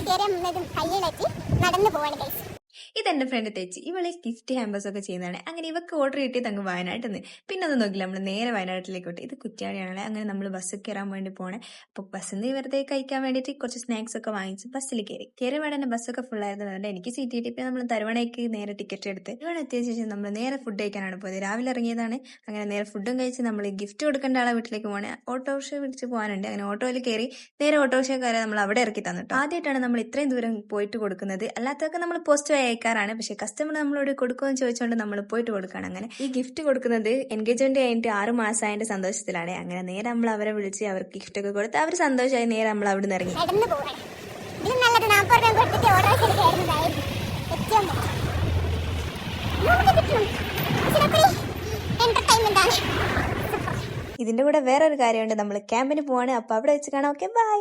കയറി നമ്മളത് കയ്യിലെത്തി നടന്നു പോവാണ് ഗൈസ് ഇതെന്റെ ഫ്രണ്ട് തെച്ചി. ഇവളെ ഗിഫ്റ്റ് ഹാമ്പേഴ്സ് ഒക്കെ ചെയ്യുന്നതാണ്. അങ്ങനെ ഇവക്ക് ഓർഡർ കിട്ടിയത് അങ്ങ് വയനാട്ടിൽ നിന്ന് പിന്നെ ഒന്ന് നോക്കില്ല നമ്മൾ നേരെ വയനാട്ടിലേക്ക് വിട്ട് ഇത് കുറ്റിയാടിയാണല്ലേ അങ്ങനെ നമ്മൾ ബസ് കയറാൻ വേണ്ടി പോണേ. അപ്പോൾ ബസ്സിൽ നിന്ന് വെറുതെ കഴിക്കാൻ വേണ്ടിയിട്ട് കുറച്ച് സ്നാക്സ് ഒക്കെ വാങ്ങിച്ച് ബസ്സിൽ കയറി കയറി വേണ്ട തന്നെ ബസ്സൊക്കെ ഫുൾ ആയതുകൊണ്ട് എനിക്ക് സീറ്റ് കിട്ടിയപ്പോൾ നമ്മൾ തരുവണയ്ക്ക് നേരെ ടിക്കറ്റ് എടുത്ത്. ഇവിടെ എത്തിയ ശേഷം നമ്മൾ നേരെ ഫുഡ് കഴിക്കാനാണ് പോയത്. രാവിലെ ഇറങ്ങിയതാണ്. അങ്ങനെ നേരെ ഫുഡും കഴിച്ച് നമ്മൾ ഗിഫ്റ്റ് കൊടുക്കേണ്ട ആളെ വീട്ടിലേക്ക് പോകണേ ഓട്ടോറിക്ഷ വിളിച്ച് പോകാനുണ്ട്. അങ്ങനെ ഓട്ടോയിൽ കയറി നേരെ ഓട്ടോറിക്ഷക്കാരെ നമ്മൾ അവിടെ ഇറക്കി തന്നിട്ടു ആദ്യമായിട്ടാണ് നമ്മൾ ഇത്രയും ദൂരം പോയിട്ട് കൊടുക്കുന്നത്. അല്ലാത്തൊക്കെ നമ്മൾ പോസ്റ്റ് വഴി അയക്കാറാണ് പക്ഷേ കസ്റ്റമർ നമ്മളോട് കൊടുക്കുമെന്ന് ചോദിച്ചുകൊണ്ട് നമ്മൾ പോയിട്ട് കൊടുക്കുകയാണ് അങ്ങനെ ഈ ഗിഫ്റ്റ് കൊടുക്കുന്നത് എൻഗേജ്മെന്റ് കഴിഞ്ഞിട്ട് ആറ് മാസമായതിന്റെ സന്തോഷത്തിലാണ്. അങ്ങനെ നേരെ നമ്മൾ അവരെ വിളിച്ച് അവർക്ക് ഗിഫ്റ്റ് ഒക്കെ കൊടുത്ത് അവർ സന്തോഷമായി നേരെ നമ്മൾ അവിടെ നിന്ന് ഇറങ്ങി ഇതിന്റെ കൂടെ വേറൊരു കാര്യമുണ്ട്. നമ്മൾ ക്യാമ്പിന് പോവാണ്. അപ്പൊ അവിടെ വെച്ച് കാണാം. Okay bye